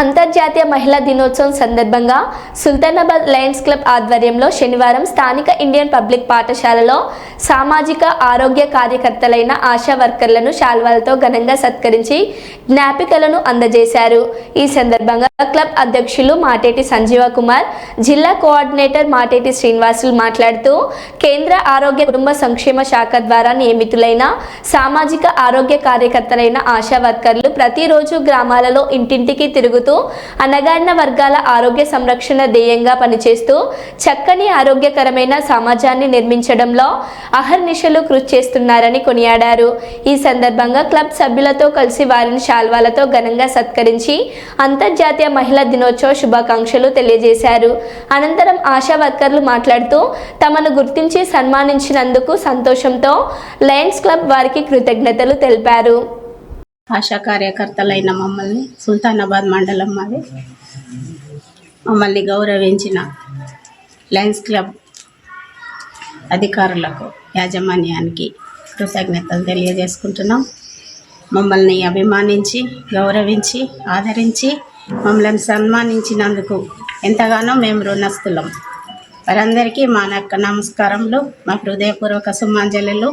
అంతర్జాతీయ మహిళా దినోత్సవం సందర్భంగా సుల్తానాబాద్ లయన్స్ క్లబ్ ఆధ్వర్యంలో శనివారం స్థానిక ఇండియన్ పబ్లిక్ పాఠశాలలో సామాజిక ఆరోగ్య కార్యకర్తలైన ఆశా వర్కర్లను శాల్వాలతో ఘనంగా సత్కరించి జ్ఞాపికలను అందజేశారు. ఈ సందర్భంగా క్లబ్ అధ్యక్షులు మాటేటి సంజీవ కుమార్ జిల్లా కోఆర్డినేటర్ మాటేటి శ్రీనివాసులు మాట్లాడుతూ కేంద్ర ఆరోగ్య కుటుంబ సంక్షేమ శాఖ ద్వారా నియమితులైన సామాజిక ఆరోగ్య కార్యకర్తలైన ఆశా వర్కర్లు ప్రతిరోజు గ్రామాలలో ఇంటింటికి తిరుగుతూ అణగారిన వర్గాల ఆరోగ్య సంరక్షణ ధ్యేయంగా పనిచేస్తూ చక్కని ఆరోగ్యకరమైన సమాజాన్ని నిర్మించడంలో అహర్నిశలు కృషి చేస్తున్నారని కొనియాడారు. ఈ సందర్భంగా క్లబ్ సభ్యులతో కలిసి వారిని శాల్వాలతో ఘనంగా సత్కరించి అంతర్జాతీయ మహిళా దినోత్సవ శుభాకాంక్షలు తెలియజేశారు. అనంతరం ఆశా వర్కర్లు మాట్లాడుతూ తమను గుర్తించి సన్మానించినందుకు సంతోషంతో లయన్స్ క్లబ్ వారికి కృతజ్ఞతలు తెలిపారు. ఆశా కార్యకర్తలైన మమ్మల్ని సుల్తానాబాద్ మండలం మాది. మమ్మల్ని గౌరవించిన లయన్స్ క్లబ్ అధికారులకు యాజమాన్యానికి కృతజ్ఞతలు తెలియజేసుకుంటున్నాం. మమ్మల్ని అభిమానించి గౌరవించి ఆదరించి మమ్మల్ని సన్మానించినందుకు ఎంతగానో మేము రుణస్థులం. వారందరికీ మా యొక్క నమస్కారములు మా హృదయపూర్వక సుమాంజలు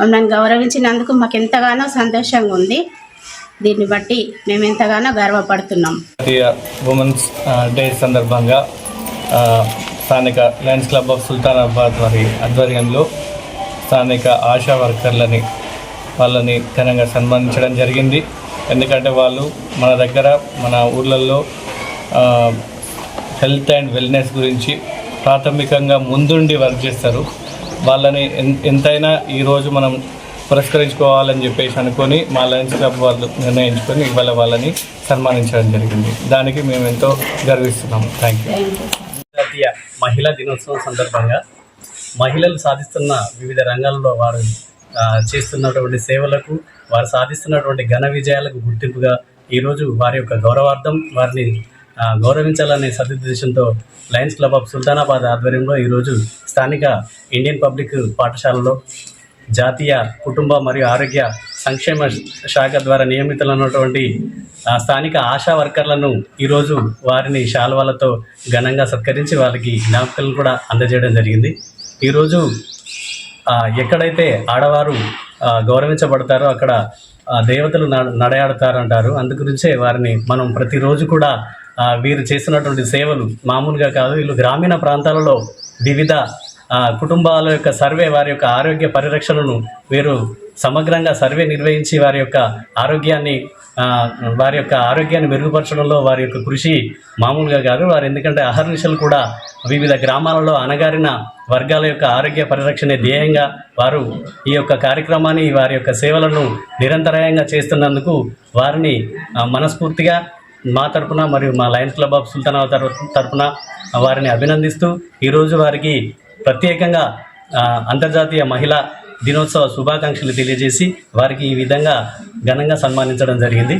మమ్మల్ని గౌరవించినందుకు మాకు ఎంతగానో సంతోషంగా ఉంది దీన్ని బట్టి మేము ఎంతగానో గర్వపడుతున్నాం. జాతీయ ఉమెన్స్ డే సందర్భంగా స్థానిక లయన్స్ క్లబ్ ఆఫ్ సుల్తానాబాద్ వారి ఆధ్వర్యంలో స్థానిక ఆశా వర్కర్లని వాళ్ళని ఘనంగా సన్మానించడం జరిగింది. ఎందుకంటే వాళ్ళు మన దగ్గర మన ఊర్లలో హెల్త్ అండ్ వెల్నెస్ గురించి ప్రాథమికంగా ముందుండి వర్క్ చేస్తారు. వాళ్ళని ఎంతైనా ఈరోజు మనం పురస్కరించుకోవాలని చెప్పేసి అనుకొని మా లయన్స్ క్లబ్ వాళ్ళు నిర్ణయించుకొని ఇవాళ వాళ్ళని సన్మానించడం జరిగింది. దానికి మేము ఎంతో గర్విస్తున్నాం థ్యాంక్ యూ జాతీయ మహిళా దినోత్సవం సందర్భంగా మహిళలు సాధిస్తున్న వివిధ రంగాల్లో వారు చేస్తున్నటువంటి సేవలకు వారు సాధిస్తున్నటువంటి ఘన విజయాలకు గుర్తింపుగా ఈరోజు వారి యొక్క గౌరవార్థం వారిని గౌరవించాలనే సదుద్దేశంతో లయన్స్ క్లబ్ ఆఫ్ సుల్తానాబాద్ ఆధ్వర్యంలో ఈరోజు స్థానిక ఇండియన్ పబ్లిక్ పాఠశాలలో జాతీయ కుటుంబ మరియు ఆరోగ్య సంక్షేమ శాఖ ద్వారా నియమితులైనటువంటి స్థానిక ఆశా వర్కర్లను ఈరోజు వారిని శాల్వాలతో ఘనంగా సత్కరించి వాళ్ళకి జ్ఞాపకాలను కూడా అందజేయడం జరిగింది. ఈరోజు ఎక్కడైతే ఆడవారు గౌరవించబడతారో అక్కడ దేవతలు నడయాడతారంటారు. అందుగురించే వారిని మనం ప్రతిరోజు కూడా వీరు చేసినటువంటి సేవలు మామూలుగా కాదు. వీళ్ళు గ్రామీణ ప్రాంతాలలో వివిధ కుటుంబాల యొక్క సర్వే వారి యొక్క ఆరోగ్య పరిరక్షణను వీరు సమగ్రంగా సర్వే నిర్వహించి వారి యొక్క ఆరోగ్యాన్ని వారి యొక్క ఆరోగ్యాన్ని మెరుగుపరచడంలో వారి యొక్క కృషి మామూలుగా కాదు. వారు ఎందుకంటే అహర్నిశలు కూడా వివిధ గ్రామాలలో అణగారిన వర్గాల యొక్క ఆరోగ్య పరిరక్షణ ధ్యేయంగా వారు ఈ యొక్క కార్యక్రమాన్ని వారి యొక్క సేవలను నిరంతరాయంగా చేస్తున్నందుకు వారిని మనస్ఫూర్తిగా మా తరపున మరియు మా లయన్స్ క్లబ్ ఆఫ్ సుల్తానా తరపున వారిని అభినందిస్తూ ఈరోజు వారికి ప్రత్యేకంగా అంతర్జాతీయ మహిళా దినోత్సవ శుభాకాంక్షలు తెలియజేసి వారికి ఈ విధంగా ఘనంగా సన్మానించడం జరిగింది.